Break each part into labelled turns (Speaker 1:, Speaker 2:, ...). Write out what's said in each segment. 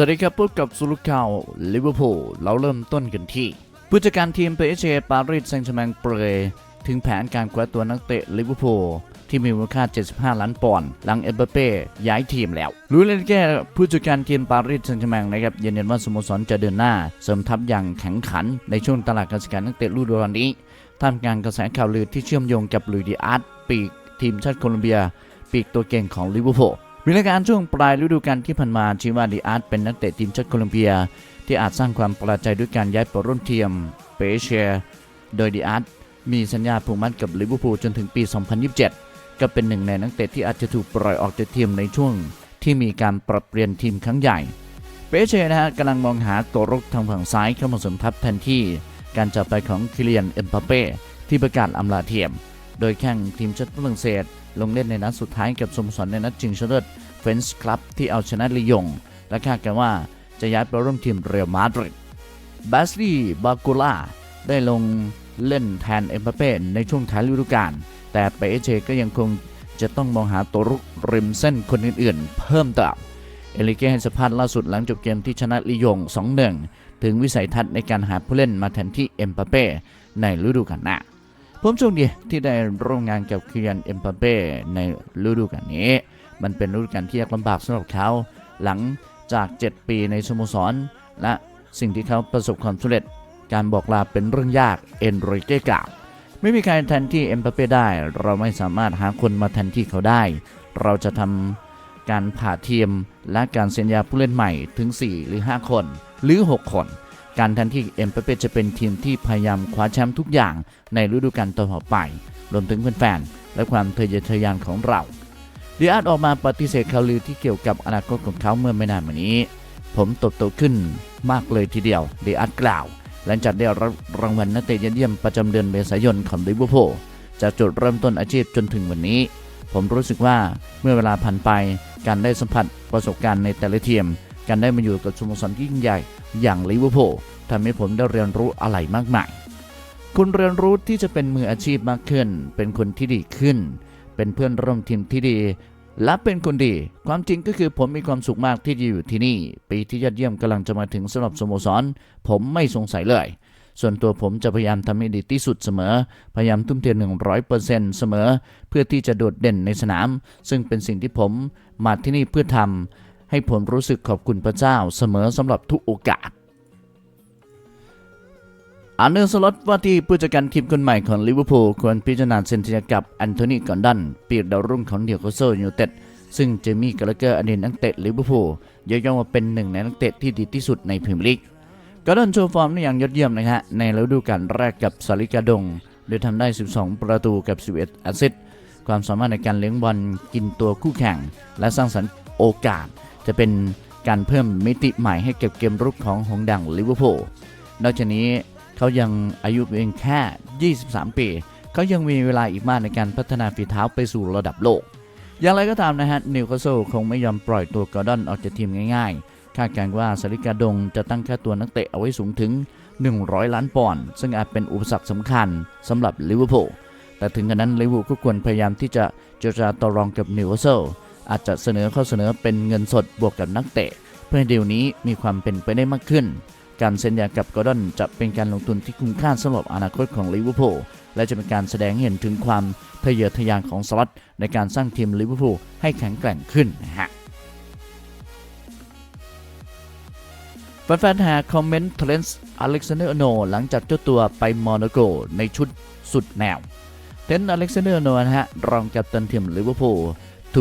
Speaker 1: สวัสดีครับพบกับสุลุข่าวลิเวอร์พูลเราเริ่มต้นกันที่ผู้จัดการทีมเปเชปารีสแซงต์แชมงเปรยถึงแผนการคว้าตัวนักเตะลิเวอร์พูลที่มีมูลค่า 75 ล้านปอนด์หลังเอ็มบัปเป้ย้ายทีมแล้วลูเลนแก้ผู้จัดการทีมปารีสแซงต์แชร์แมงนะครับยืนยันว่าสโมสรจะเดินหน้า เสริมทัพอย่างแข็งขัน ในช่วงตลาดการซื้อขายนักเตะฤดูกาลนี้ท่ามกลางกระแสข่าวลือที่เชื่อมโยงกับลุยดิอาร์ตปีกทีมชาติโคลอมเบีย ปีกตัวเก่งของลิเวอร์พูล วินาการช่วงปลายฤดูกาลที่ผ่านมาชีวาดีอาร์ตเป็นนักเตะทีมชาติโคลอมเบีย ที่อาจสร้างความประหลาดใจด้วยการย้ายไปร่วมทีมเปเชีย โดยดีอาร์ตมีสัญญาผูกมัดกับลิเวอร์พูลจนถึงปี 2027 ก็เป็นหนึ่งในนักเตะที่อาจจะถูกปล่อยออกจากทีมในช่วง ที่มีการปรับเปลี่ยนทีมครั้งใหญ่เปเช่นะฮะกำลังมองหาตัวรุกทางฝั่งซ้ายเข้ามาสมทัพแทนที่ การจากไปของคิเลียนเอ็มบัปเป้ที่ประกาศอำลาเทียม โดยแข่งทีมชาติฝรั่งเศส ลงเล่นในนัดสุดท้ายกับสโมสรในนัดชิงชนะเลิศ เฟนช์คลับที่เอาชนะลียง และคาดกันว่าจะย้ายไปร่วมทีมเรอัลมาดริดบาสลีบากูล่าได้ลงเล่นแทนเอ็มบัปเป้ในช่วงท้ายฤดูกาลแต่เปเชก็ยังคงจะต้องมองหาตัวรุกริมเส้นคนอื่นๆ เพิ่มเติมเอลิเก้ให้สัมภาษณ์ล่าสุดหลังจบเกมที่ชนะลียง 2-1 ถึงวิสัยทัศน์ในการหาผู้เล่นมาแทนที่เอ็มบัปเป้ในฤดูกาลหน้าผมโชคดีที่ได้ร่วมงานกับคิยันเอ็มบัปเป้ในฤดูกาลนี้ มันเป็นฤดูกาลที่ยากลำบากสำหรับเขา หลังจาก 7 ปีในสโมสร และสิ่งที่เขาประสบความสำเร็จ การบอกลาเป็นเรื่องยากเอ็นริเก้กล่าวไม่มีใครแทนที่เอ็มบัปเป้ได้ เราไม่สามารถหาคนมาแทนที่เขาได้ เราจะทำการผ่าทีมและการเซ็นยาผู้เล่นใหม่ถึง 4 หรือ 5 คน หรือ 6 คน การแทนที่เอ็มเปเป้จะเป็นทีมที่พยายามคว้าแชมป์ทุกอย่างในฤดูกาลต่อไป รวมถึงแฟนๆและความทะเยอทะยานของเรา ดีอาร์ตออกมาปฏิเสธข่าวลือที่เกี่ยวกับอนาคตของเขาเมื่อไม่นานมานี้ ผมโตโตขึ้นมากเลยทีเดียวดีอาร์ตกล่าว หลังจากได้รับรางวัลนักเตะยอดเยี่ยมประจำเดือนเมษายนของลิเวอร์พูลจากจุดเริ่มต้นอาชีพจนถึงวันนี้ ผมรู้สึกว่าเมื่อเวลาผ่านไป การได้สัมผัสประสบการณ์ในแต่ละทีมการได้มาอยู่กับสโมสรยิ่งใหญ่อย่างลิเวอร์พูลทำให้ผมได้เรียนรู้อะไรมากมาย คุณเรียนรู้ที่จะเป็นมืออาชีพมากขึ้น เป็นคนที่ดีขึ้น เป็นเพื่อนร่วมทีมที่ดี และเป็นคนดี ความจริงก็คือผมมีความสุขมากที่จะอยู่ที่นี่ ปีที่ยอดเยี่ยมกำลังจะมาถึงสำหรับสโมสร ผมไม่สงสัยเลย ส่วนตัวผมจะพยายามทำให้ดีที่สุดเสมอ พยายามทุ่มเทหนึ่งร้อยเปอร์เซ็นต์เสมอ เพื่อที่จะโดดเด่นในสนาม ซึ่งเป็นสิ่งที่ผมมาที่นี่เพื่อทำให้ผมรู้สึกขอบคุณพระเจ้าเสมอสำหรับทุกโอกาส อันเนอร์สล็อตว่าที่ผู้จัดการทีมคนใหม่ของลิเวอร์พูลควรพิจารณาเซ็นสัญญากับแอนโทนีกอนดันปีกดาวรุ่งของเดียโกโซยูเต็ดซึ่งเจมี่กาลเกอร์อดีตนักเตะลิเวอร์พูลยกย่องว่าเป็นหนึ่งในนักเตะที่ดีที่สุดในพรีเมียร์ลีกกอดอนโชว์ฟอร์มได้อย่างยอดเยี่ยมนะฮะในฤดูกาลแรกกับซาลิกาดงโดยทำได้ 12 ประตูกับ 11แอสซิสต์ความสามารถในการเลี้ยงบอลกินตัวคู่แข่ง และสร้างสรรค์โอกาส จะเป็นการเพิ่มมิติใหม่ให้เก็บเกมรุกของหงดังลิเวอร์พูลนอกจากนี้ เขายังอายุเพียงแค่ 23 ปี เขายังมีเวลาอีกมากในการพัฒนาฝีเท้าไปสู่ระดับโลก อย่างไรก็ตามนะฮะนิวคาสเซิลคงไม่ยอมปล่อยตัวกอร์ดอนออกจากทีมง่ายๆ คาดการณ์ว่าสาริกาดงจะตั้งค่าตัวนักเตะเอาไว้สูงถึง 100 ล้านปอนด์ซึ่งอาจเป็นอุปสรรคสำคัญสำหรับลิเวอร์พูลแต่ถึงกระนั้นลิเวอร์พูลก็ควรพยายามที่จะเจรจาต่อรองกับนิวคาสเซิลอาจจะเสนอข้อเสนอเป็นเงินสดบวกกับนักเตะ เพื่อให้ดีลนี้มีความเป็นไปได้มากขึ้น การเซ็นยากับกอร์ดอนจะเป็นการลงทุนที่คุ้มค่าสำหรับอนาคตของลิเวอร์พูลและจะเป็นการแสดงเห็นถึงความทะเยอทะยานของสล็อตในการสร้างทีมลิเวอร์พูลให้แข็งแกร่งขึ้นนะฮะแฟนๆหาคอมเมนต์เทรนส์อเล็กซานเดอร์โนหลังจากเจ้าตัวไปมอนาโกในชุดสุดแนวเทนต์อเล็กซานเดอร์โนนะฮะรองกัปตันทีมลิเวอร์พูล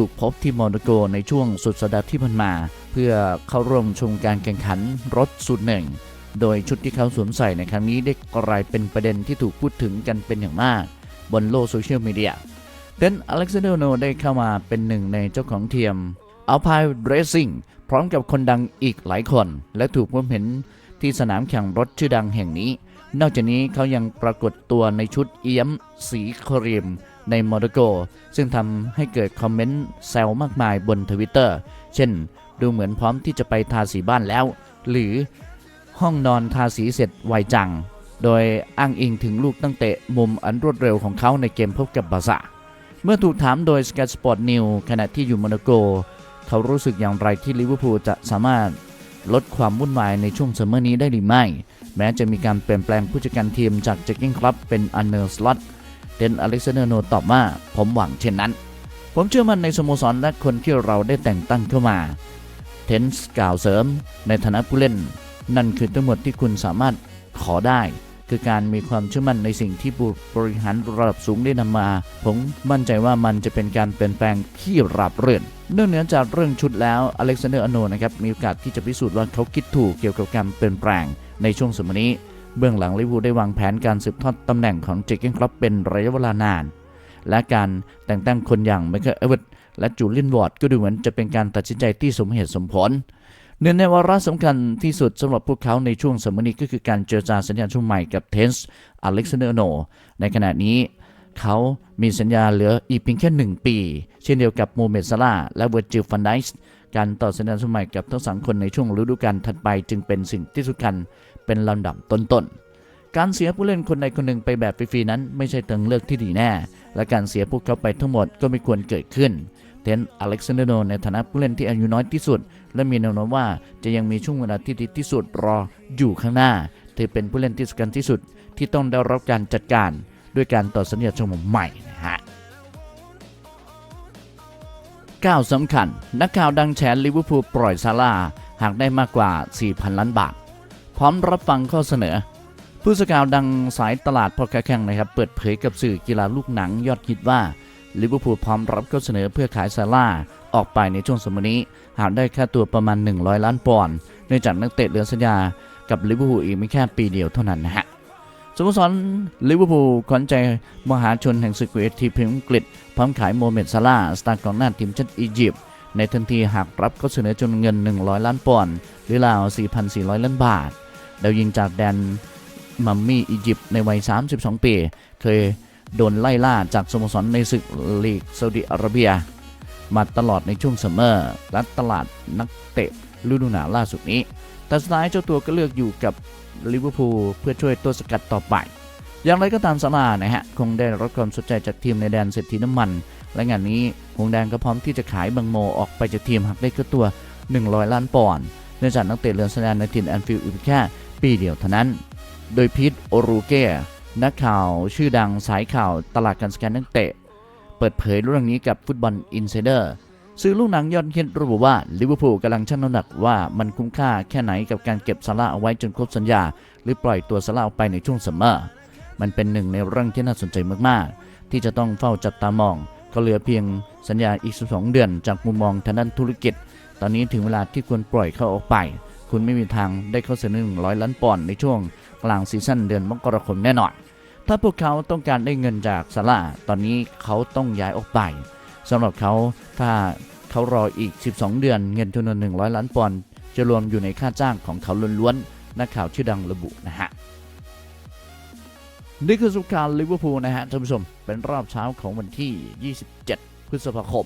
Speaker 1: ถูกพบที่มอนาโกในช่วงสุดสัปดาห์ที่ผ่านมา เพื่อเข้าร่วมชมการแข่งขันรถสุดหนึ่งโดยชุดที่เขาสวมใส่ในครั้งนี้ได้กลายเป็นประเด็นที่ถูกพูดถึงกันเป็นอย่างมาก บนโลกโซเชียลมีเดียเทรนอเล็กซานเดอร์โนได้เข้ามาเป็นหนึ่งในเจ้าของเทียม Alpine Racing พร้อมกับคนดังอีกหลายคน และถูกพบเห็นที่สนามแข่งรถชื่อดังแห่งนี้ นอกจากนี้เขายังปรากฏตัวในชุดเอี้ยมสีครีม ในมอนาโก ซึ่งทำให้เกิดคอมเมนต์แซวมากมายบนทวิตเตอร์เช่น ดูเหมือนพร้อมที่จะไปทาสีบ้านแล้ว หรือห้องนอนทาสีเสร็จไวจัง โดยอ้างอิงถึงลูกตั้งเตะมุมอันรวดเร็วของเขาในเกมพบกับบาซ่าเมื่อถูกถามโดย Sky Sport News ขณะที่อยู่โมนาโก เขารู้สึกอย่างไรที่ลิเวอร์พูลจะสามารถลดความวุ่นวายในช่วงซัมเมอร์นี้ได้หรือไม่ แม้จะมีการเปลี่ยนแปลงผู้จัดการทีมจากเจคกิ้งครับเป็นอันเนอร์สล็อต เดนอเล็กซานเดอร์โนตอบว่า ผมหวังเช่นนั้น ผมเชื่อมั่นในสโมสรและคนที่เราได้แต่งตั้งเข้ามา เทนส์กล่าวเสริม ในฐานะผู้เล่น นั่นคือทั้งหมดที่คุณสามารถขอได้ คือการมีความเชื่อมั่นในสิ่งที่ผู้บริหารระดับสูงได้นำมา ผมมั่นใจว่ามันจะเป็นการเปลี่ยนแปลงที่ราบเรื่อนเนื่องเหนือจากเรื่องชุดแล้วอเล็กซานเดอร์อโนนะครับมีโอกาสที่จะพิสูจน์ว่าเขาคิดถูกเกี่ยวกับการเปลี่ยนแปลงในช่วงสมัยนี้ เบื้องหลังลิเวอร์พูลได้วางแผนการสืบทอดตำแหน่งของเจคเกนครอปเป็นระยะเวลานาน และการแต่งตั้งคนอย่างไมเคิลเอเวอร์ตและจูเลียนวอร์ดก็ดูเหมือนจะเป็นการตัดสินใจที่สมเหตุสมผลเนื่องในวาระสำคัญที่สุดสำหรับพวกเขาในช่วงสมัยนี้ก็คือการเจรจาสัญญาช่วงใหม่กับเทนส์อเล็กซานเดอร์โน ในขณะนี้เขามีสัญญาเหลืออีกเพียงแค่1ปี เช่นเดียวกับโมเมดซาลาและเวอร์จิลฟันไดส์การต่อสัญญาช่วงใหม่กับทั้งสองคนในช่วงฤดูกาลถัดไปจึงเป็นสิ่งที่สำคัญ เป็นลำดับต้นๆ การเสียผู้เล่นคนใดคนหนึ่งไปแบบฟรีๆนั้นไม่ใช่ทางเลือกที่ดีแน่ และการเสียพวกเขาไปทั้งหมดก็ไม่ควรเกิดขึ้น เทนอเล็กซานเดอร์โนในฐานะผู้เล่นที่อายุน้อยที่สุด และมีแนวโน้มว่าจะยังมีช่วงเวลาที่ดีที่สุดรออยู่ข้างหน้าเธอเป็นผู้เล่นที่สำคัญที่สุดที่ต้องได้รับการจัดการด้วยการต่อสัญญาช่วงใหม่นะฮะก้าวสำคัญ นักข่าวดังแฉลิเวอร์พูลปล่อยซาร่าห์หากได้มากกว่า 4,000 ล้านบาท พร้อมรับฟังข้อเสนอ ผู้สื่อข่าวดังสายตลาดพอแข่งนะครับเปิดเผยกับสื่อกีฬาลูกหนังยอดฮิตว่าลิเวอร์พูลพร้อมรับข้อเสนอเพื่อขายซาร่าออกไปในช่วงสมัยนี้ หากได้ค่าตัวประมาณ 100 ล้านปอนด์เนื่องจากนักเตะเหลือสัญญากับลิเวอร์พูลอีกไม่แค่ปีเดียวเท่านั้นนะฮะสโมสรลิเวอร์พูลขวัญใจมหาชนแห่งศึกเอทีพรีเมียร์อังกฤษพร้อมขายโมเมดซาร่าสตาร์กองหน้าทีมชาติอียิปต์ในทันทีหากรับข้อเสนอจำนวนเงิน 100 ล้านปอนด์หรือราว 4,400 ล้านบาท ดาวยิงจากแดนมัมมี่อียิปต์ในวัย 32 ปี เคยโดนไล่ล่าจากสโมสรในศึกลีกซาอุดิอาระเบีย มาตลอดในช่วงซัมเมอร์และตลาดนักเตะฤดูหนาวล่าสุดนี้ แต่สุดท้ายเจ้าตัวก็เลือกอยู่กับลิเวอร์พูลเพื่อช่วยตัวสกัดต่อไป อย่างไรก็ตามซาร่านะฮะ คงได้รับความสนใจจากทีมในแดนเศรษฐีน้ำมัน และงานนี้หงแดงก็พร้อมที่จะขายบังโมออกไปจากทีมหากได้ค่าตัว 100 ล้านปอนด์เนื่องจากนักเตะเรือนแสดงในทีมแอนฟิลด์อีกแค่ ปีเดียวเท่านั้น โดยพีทโอรูเกนักข่าวชื่อดังสายข่าวตลาดการสแกนนักเตะ เปิดเผยเรื่องนี้กับฟุตบอลอินไซเดอร์สื่อลูกหนังยอดฮิตระบุว่าลิเวอร์พูลกำลังชั่งน้ำหนักว่ามันคุ้มค่าแค่ไหนกับการเก็บซาร่าเอาไว้จนครบสัญญา หรือปล่อยตัวซาร่าออกไปในช่วงซัมเมอร์มันเป็นหนึ่งในเรื่องที่น่าสนใจมากๆ ที่จะต้องเฝ้าจับตามอง ก็เหลือเพียงสัญญาอีก 12 เดือนจากมุมมองทางด้านธุรกิจ ตอนนี้ถึงเวลาที่ควรปล่อยเขาออกไป คุณไม่มีทางได้เข้าเสนอ100 ล้านปอนด์ในช่วงกลางซีซั่นเดือนมกราคมแน่นอน ถ้าพวกเขาต้องการได้เงินจากซาร่าตอนนี้เขาต้องย้ายออกไปสำหรับเขาถ้าเขารออีก 12 เดือนเงินจำนวน 100 ล้านปอนด์จะรวมอยู่ในค่าจ้างของเขาล้วนๆนักข่าวชื่อดังระบุนะฮะนี่คือสุขการลิเวอร์พูลนะฮะท่านผู้ชมเป็นรอบเช้าของวันที่ 27 พฤษภาคม